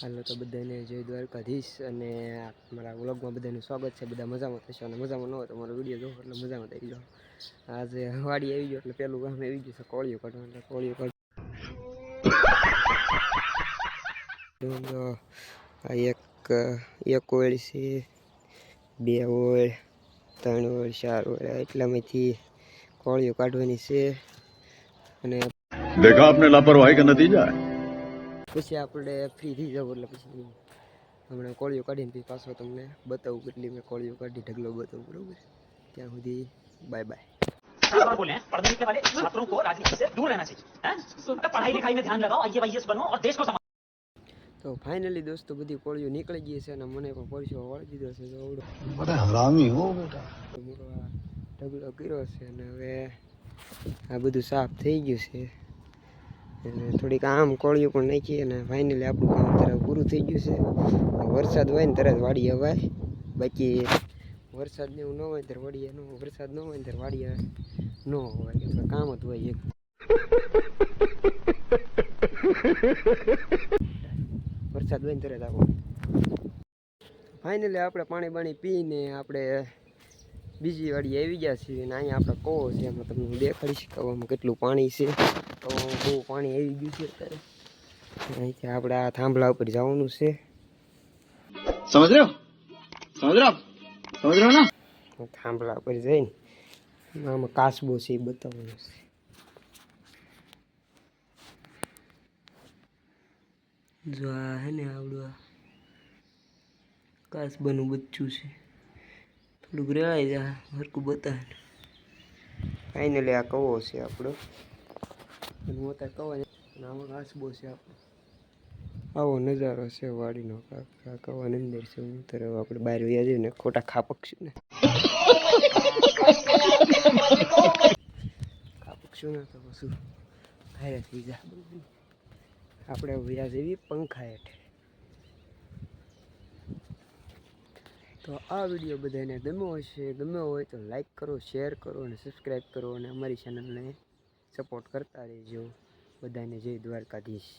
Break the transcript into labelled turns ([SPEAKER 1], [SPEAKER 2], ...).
[SPEAKER 1] હાલો તો બધાને જય દ્વારકાધીશ અને મારા વ્લોગમાં બધાનું સ્વાગત છે. બધા મજામાં થશે અને મજામાં ન હોય તો મારો વીડિયો જોવો એટલે મજામાં થઈ ગયો. આજે વાડી આવી ગયો એટલે પહેલું કામ આવી ગયું છે કોળીઓ કાઢવા એટલે કોળીઓ કાઢ એક એક ઓળ છે, બે ઓળ, ત્રણ ઓળ, ચાર ઓળ એટલામાંથી કોળીઓ કાઢવાની છે. અને
[SPEAKER 2] દેખા આપને લાપરવાહી કા નતીજા
[SPEAKER 1] પછી આપણે ફ્રી થઈ જાવ એટલે પછી હમણાં કોળીઓ કાઢીને પછી પાછો તમને બતાવું કેટલી મેં કોળીઓ કાઢી ઢગલો બતાવું બરોબર ત્યાં સુધી બાય બાય
[SPEAKER 3] बार बोले हैं पढ़ने लिखने वाले छात्रों को राजनीति से दूर रहना चाहिए हैं? मतलब पढ़ाई लिखाई में ध्यान लगाओ आईएएस बनो और देश को संभालो
[SPEAKER 1] તો ફાઇનલી દોસ્તો બધી કોળીઓ નીકળી ગઈ છે અને મને પણ પરસો વાળી દીધો છે તો આવડો
[SPEAKER 2] बड़ा हरामी हो बेटा
[SPEAKER 1] મોટો આ ઢગલો કર્યો છે અને હવે આ બધું સાફ થઈ ગયું છે અને થોડીક આમ કોળીઓ પણ નાખીએ અને ફાઇનલી આપણું કામ અત્યારે પૂરું થઈ ગયું છે. વરસાદ હોય ને તરત વાડી અવાય. બાકી વરસાદ ને એવું ન હોય ત્યારે વાડીએ ન વરસાદ ન હોય ત્યારે વાડીએ ન હોય એટલે કામ જ હોય એક. વરસાદ હોય ને તરત આવો. ફાઇનલી આપણે પાણી બાણી પીને આપણે બીજી વાડી આવી ગયા છે અને અહીંયા આપણે કહો છે એમાં તમને હું દેખાડી આમાં કેટલું પાણી છે. તો બહુ પાણી આવી ગયું છે અત્યારે. અહીંથી આપણે આ થાંભલા ઉપર જવાનું છે.
[SPEAKER 2] સમજ રહ્યો? સમજ રહ્યો ને?
[SPEAKER 1] થાંભલા ઉપર જઈને આમાં કાસબો છે એ બતાવવાનો છે. જો આ હે ને આવડું આ કાસબાનું બચ્ચું છે. થોડુંક જા હરકું બતા ફાઇનલી આ કવો છે આપણો? હું અત્યારે કવા આમાં કાસબો છે આપણો. આવો નજારો છે વાડીનો આ કવાની અંદર છે હું ત્યારે આપણે બહાર વ્યા જઈએ ને ખોટા ખાપકશું ને. ખાપકશું ને તો શું ભારે થઈ જા. આપણે વ્યા જેવી પંખા હેઠે. તો આ વીડિયો બધાને ગમ્યો હશે, ગમ્યો હોય તો લાઈક કરો શેર કરો અને સબસ્ક્રાઈબ કરો અને અમારી ચેનલને સપોર્ટ કરતા રહેજો. બધાને જય દ્વારકાધીશ.